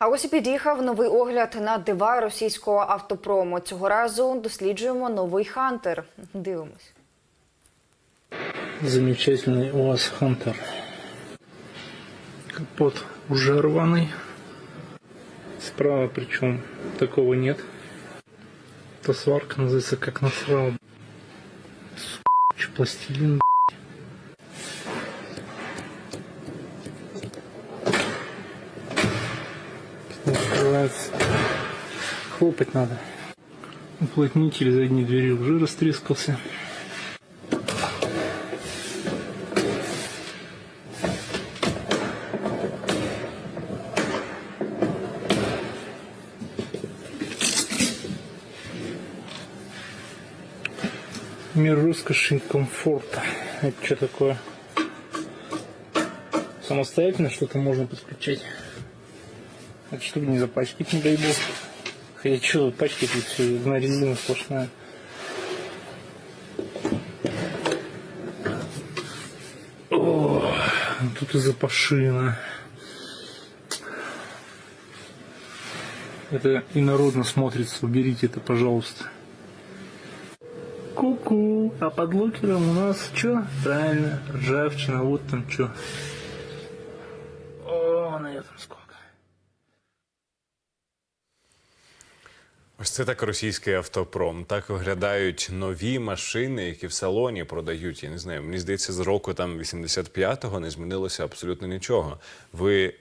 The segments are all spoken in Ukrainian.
А ось і під'їхав новий огляд на дива російського автопрому. Цього разу досліджуємо новий хантер. Дивимось. Замечательный УАЗ Хантер. Капот уже рваный. Справа причем такого нет. Эта сварка называется как насрал. Сука, пластилин. открывается. Хлопать надо. Уплотнитель задней двери уже растрескался. Мир роскоши и комфорта. Это что такое? Самостоятельно что-то можно подключать. Чтобы не запачкать, не дай бог. Хотя что тут пачкать, тут все одна резина сплошная. О, тут и запашина. Это инородно смотрится. Уберите это, пожалуйста. Ку-ку. А под локером у нас что? Правильно, ржавчина. Вот там что. Ось це так російський автопром. Так виглядають нові машини, які в салоні продають. Я не знаю, мені здається, з року там 85-го не змінилося абсолютно нічого. Ви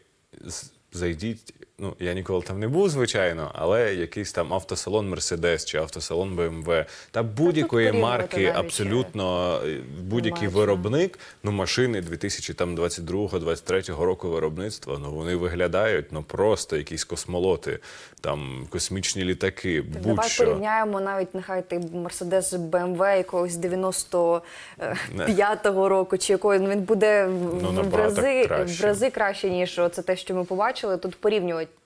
зайдіть. Ну, я ніколи там не був, звичайно, але якийсь там автосалон Мерседес чи автосалон БМВ та будь-якої марки, навіть, абсолютно е, будь-який виробник, ну машини 2022-2023 року виробництва, ну вони виглядають ну просто якісь космолоти, там космічні літаки, Так, давай будь-що. порівняємо навіть нехай ти Мерседес БМВ якогось 95-го року, чи якої ну, він буде в, Ну, в, рази, краще. в рази краще, ніж це те, що ми побачили. Тут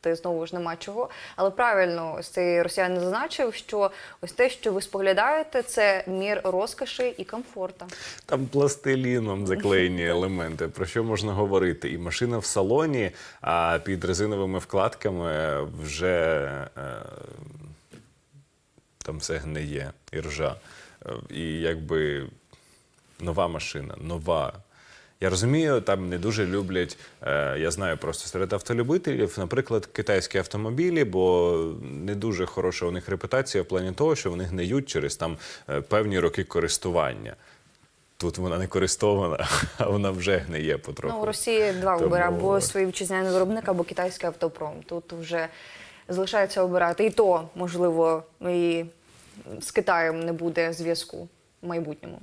порівнювати знову ж нема чого. Але правильно ось цей росіянин зазначив, що ось те, що ви споглядаєте, це мір розкоші і комфорту. Там пластиліном заклеєні елементи. Про що можна говорити? І машина в салоні, а під резиновими вкладками вже е, там все гниє і ржа. Е, І якби нова машина, нова. Я розумію, там не дуже люблять. Е, я знаю просто серед автолюбителів, наприклад, китайські автомобілі, бо не дуже хороша у них репутація в плані того, що вони гниють через там е, певні роки користування. Тут вона не користована, а вона вже гниє потроху. Ну, у Росії два Тому- вибори або свій вітчизняний виробник, або китайський автопром. Тут вже залишається обирати. І то, можливо, і з Китаєм не буде зв'язку в майбутньому.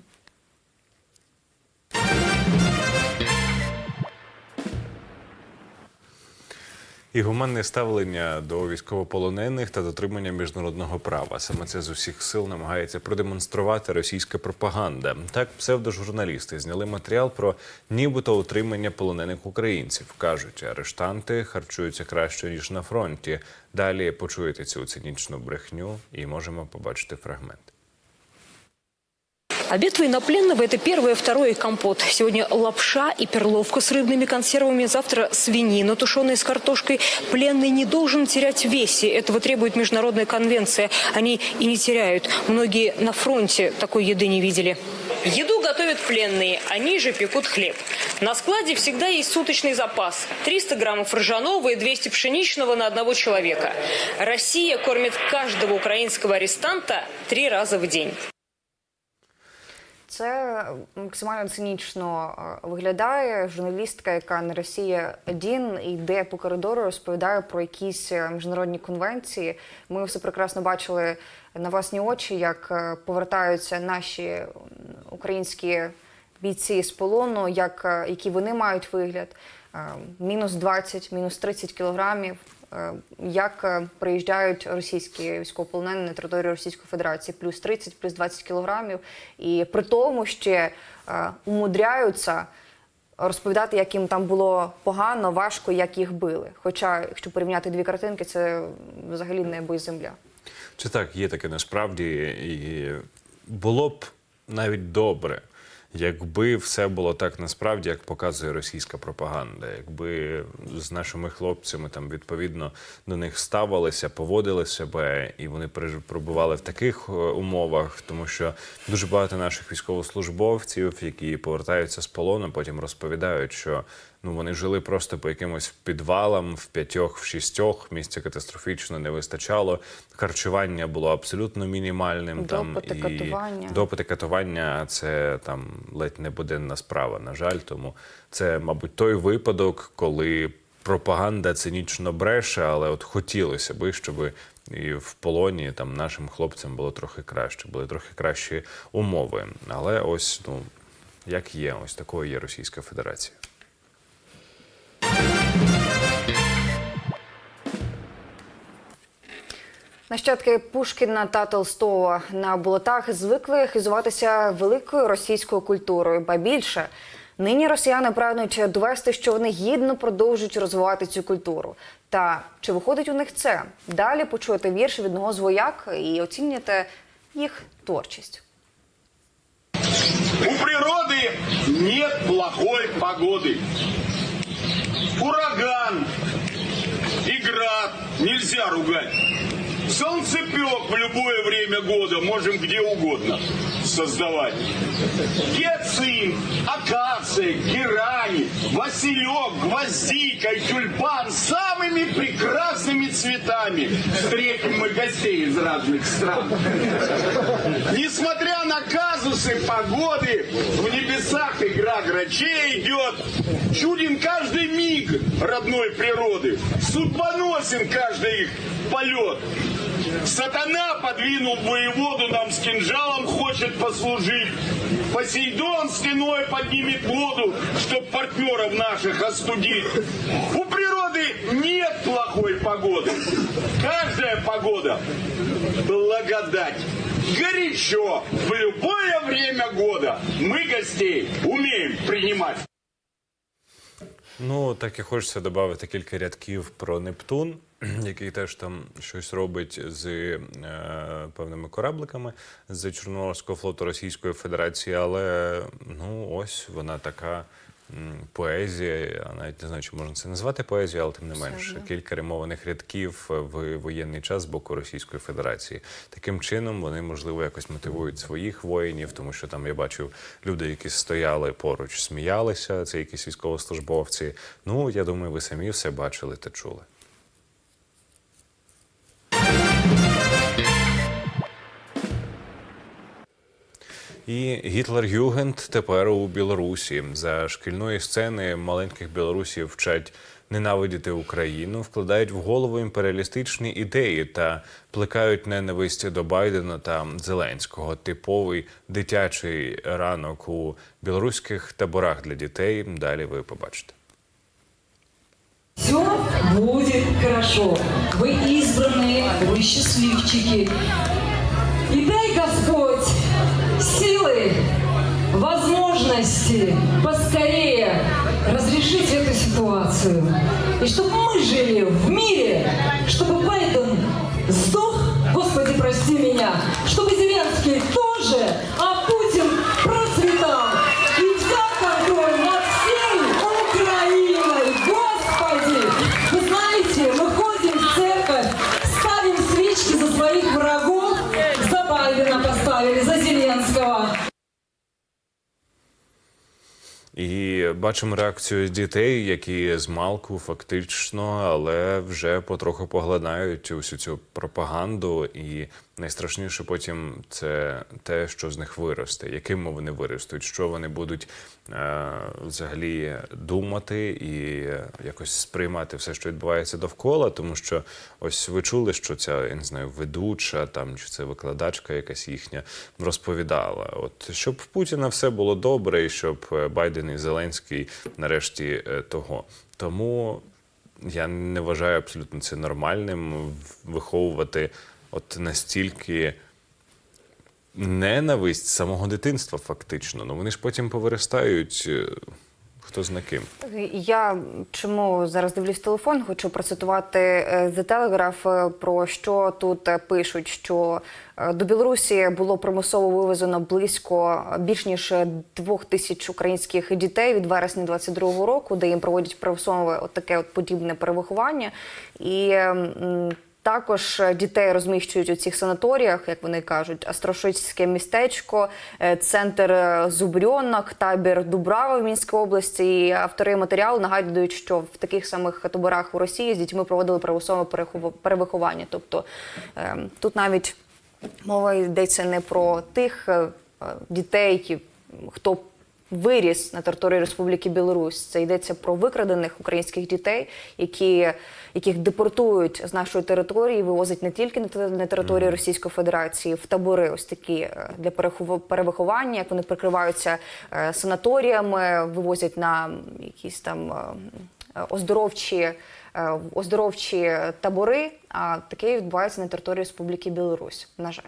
І гуманне ставлення до військовополонених та дотримання міжнародного права. Саме це з усіх сил намагається продемонструвати російська пропаганда. Так, псевдожурналісти зняли матеріал про нібито утримання полонених українців. кажуть, арештанти харчуються краще ніж на фронті. Далі почуєте цю цинічну брехню і можемо побачити фрагмент. Обед военнопленного – это первое, второе – компот. Сегодня лапша и перловка с рыбными консервами, завтра свинина, тушеная с картошкой. Пленный не должен терять весе. Этого требует международная конвенция. Они и не теряют. Многие на фронте такой еды не видели. Еду готовят пленные, они же пекут хлеб. На складе всегда есть суточный запас. 300 граммов ржаного и 200 пшеничного на одного человека. Россия кормит каждого украинского арестанта три раза в день. Це максимально цинічно е, виглядає. Журналістка, яка на Росія 1 йде по коридору, розповідає про якісь е, міжнародні конвенції. Ми все прекрасно бачили на власні очі, як е, повертаються наші українські бійці з полону, як, який вони мають вигляд. Мінус 20, мінус 30 кілограмів. Е, Як е, приїжджають російські військовополонені на територію Російської Федерації, плюс 30, плюс 20 кілограмів, і при тому ще е, умудряються розповідати, як їм там було погано, важко, як їх били. Хоча, якщо порівняти дві картинки, це взагалі небо і земля. Чи так є таке насправді, і було б навіть добре, Якби все було так насправді, як показує російська пропаганда, якби з нашими хлопцями там відповідно до них ставилися, поводили себе, і вони перебували в таких е, умовах, тому що дуже багато наших військовослужбовців, які повертаються з полону, потім розповідають, що ну вони жили просто по якимось підвалам в п'ятьох, в шістьох. Місця катастрофічно не вистачало. Харчування було абсолютно мінімальним. Допити, там і катування. допити катування це там ледь не буденна справа. На жаль, тому це, мабуть, той випадок, коли пропаганда цинічно бреше, але от хотілося би, щоб і в полоні там нашим хлопцям було трохи краще, були трохи кращі умови. Але ось ну як є, ось такою є Російська Федерація. Нащадки Пушкіна та Толстого на болотах звикли хизуватися великою російською культурою, ба більше. Нині росіяни прагнуть довести, що вони гідно продовжують розвивати цю культуру. Та чи виходить у них це? Далі почуєте вірш від одного з вояк і оцінюєте їх творчість. У природы нет плохой погоды. Ураган и град нельзя ругать. Солнцепек в любое время года можем где угодно создавать. Гиацинт, акация, герань, василек, гвоздика тюльпан самыми прекрасными цветами. Встретим мы гостей из разных стран. Несмотря на казусы погоды, в небесах игра грачей идет. Чуден каждый миг родной природы. Судьбоносен каждый их полет. Сатана подвинул воеводу нам с кинжалом, хочет послужить. Посейдон стеной поднимет воду, чтоб партнеров наших остудить. У природы нет плохой погоды. Каждая погода – благодать. Горячо в любое время года мы гостей умеем принимать. Ну, так і хочеться додати кілька рядків про Нептун, який теж там щось робить з е, певними корабликами з Чорноморського флоту Російської Федерації, але ну ось вона така. Поезія, я навіть не знаю, чи можна це назвати поезією, але тим не менше кілька римованих рядків в воєнний час з боку Російської Федерації. Таким чином вони можливо якось мотивують своїх воїнів, тому що там я бачив люди, які стояли поруч, сміялися. Це якісь військовослужбовці. Ну я думаю, ви самі все бачили та чули. І Гітлер-Югенд тепер у Білорусі. За шкільної сцени маленьких білорусів вчать ненавидіти Україну, вкладають в голову імперіалістичні ідеї та плекають ненависть до Байдена та Зеленського. Типовий дитячий ранок у білоруських таборах для дітей. Далі ви побачите. Все будет хорошо. Вы избранные, вы счастливчики. И возможности поскорее разрешить эту ситуацию. И чтобы мы жили в мире, чтобы Байден сдох, Господи, прости меня, чтобы Зеленский тоже, І бачимо реакцію дітей, які з малку фактично, але вже потроху поглинають усю цю пропаганду. І найстрашніше потім це те, що з них виросте, якими вони виростуть, що вони будуть е, взагалі думати і якось сприймати все, що відбувається довкола. Тому що ось ви чули, що ця я не знаю, ведуча там чи це викладачка, якась їхня розповідала. От щоб в Путіна все було добре, і щоб е, Байден і Зеленський нарешті е, того. Тому я не вважаю абсолютно це нормальним виховувати от настільки ненависть самого дитинства, фактично. Ну вони ж потім повиростають. е, Хто зна ким? Я чому зараз дивлюсь телефон, хочу процитувати е, The Telegraph, е, про що тут е, пишуть, що е, до Білорусі було примусово вивезено близько е, більш ніж е, двох тисяч українських дітей від вересня 22-го року, де їм проводять примусове от таке от подібне перевиховання. І е, також е, дітей розміщують у цих санаторіях, як вони кажуть, Астрашицьке містечко, е, центр е, Зубрьонок, табір Дубрава в Мінській області. І автори матеріалу нагадують, що в таких самих таборах у Росії з дітьми проводили перехов- перевиховання. Тобто е, тут навіть мова йдеться не про тих дітей, хто виріс на території Республіки Білорусь. Це йдеться про викрадених українських дітей, які, яких депортують з нашої території, вивозять не тільки на те- на територію Російської Федерації, в табори, ось такі е, для перевиховання, як вони прикриваються е, санаторіями, вивозять на якісь там. е, Оздоровчі, оздоровчі табори, а таке відбувається на території Республіки Білорусь, на жаль.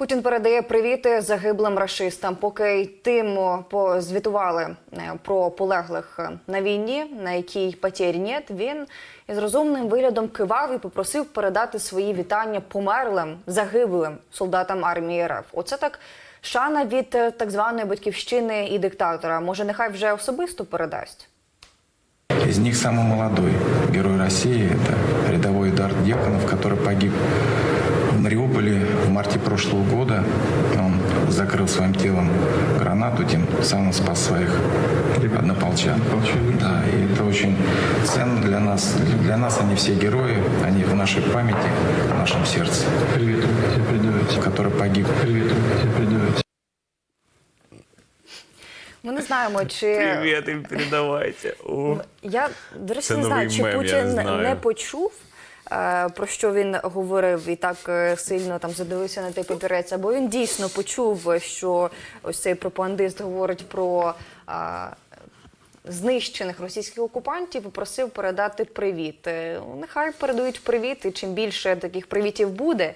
Путін передає привіти загиблим рашистам. Поки й тим о, позвітували е, про полеглих е, на війні, на якій потерь нет, він із розумним виглядом кивав і попросив передати свої вітання померлим загиблим солдатам армії РФ. Оце так шана від е, так званої батьківщини і диктатора. Може, нехай вже особисто передасть. Из них самый молодой герой России – это рядовой Эдард Дьяконов, который погиб в Мариуполе в марте прошлого года. Он закрыл своим телом гранату, тем самым спас своих однополчан. Да, и это очень ценно для нас. Для нас они все герои, они в нашей памяти, в нашем сердце. Привет, тебе передавайте. Который погиб. Привет, тебе передавайте. Ми не знаємо, чи Привіт їм передавайте. О. Я, до речі, Це не знаю, новий чи мем, я Путін знаю. не почув, е, про що він говорив і так е, сильно там задивився на той папірець, або він дійсно почув, що ось цей пропагандист говорить про а, знищених російських окупантів і просив передати привіт. Е, Нехай передають привіт, і чим більше таких привітів буде,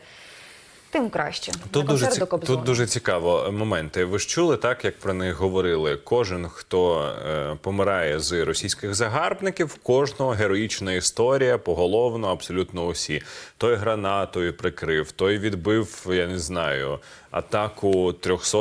тим краще. Тут дуже, ці... тут дуже цікаво моменти. Ви ж чули так, як про них говорили? Кожен, хто е, помирає з російських загарбників, кожного героїчна історія, поголовно, абсолютно усі. Той гранатою прикрив, той відбив, я не знаю, атаку 300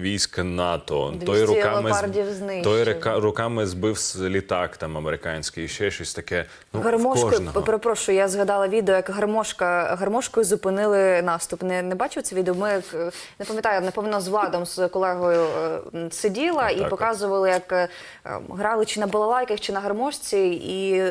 військ НАТО. 200 той руками з- той река- руками збив літак там американський, ще щось таке. Ну, Гармошкою, перепрошую, я згадала відео, як гармошка гармошкою зупинили наступ. Не, не бачив це відео. Ми е, не пам'ятаю, напевно, з владом з колегою е, сиділа і Так, показували, як е, е, грали чи на балалайках, чи на гармошці, і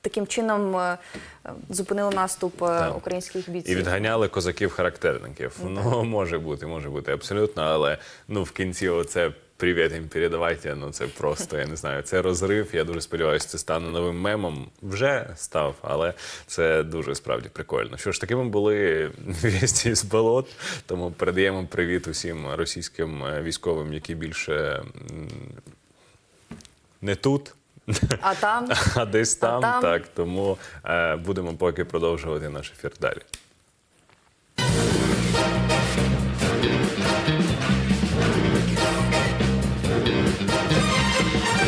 таким чином е, е, зупинили наступ е, Так. українських І відганяли козаків-характерників. Ну, може бути, може бути, абсолютно, але ну в кінці оце привіт їм передавайте. Ну це просто, я не знаю, це розрив. Я дуже сподіваюся, це стане новим мемом. Вже став, але це дуже справді прикольно. Що ж, такими були вісті з болот. Тому передаємо привіт усім російським військовим, які більше не тут. А там А десь там, там? так. Тому е, будемо поки продовжувати наш ефір далі.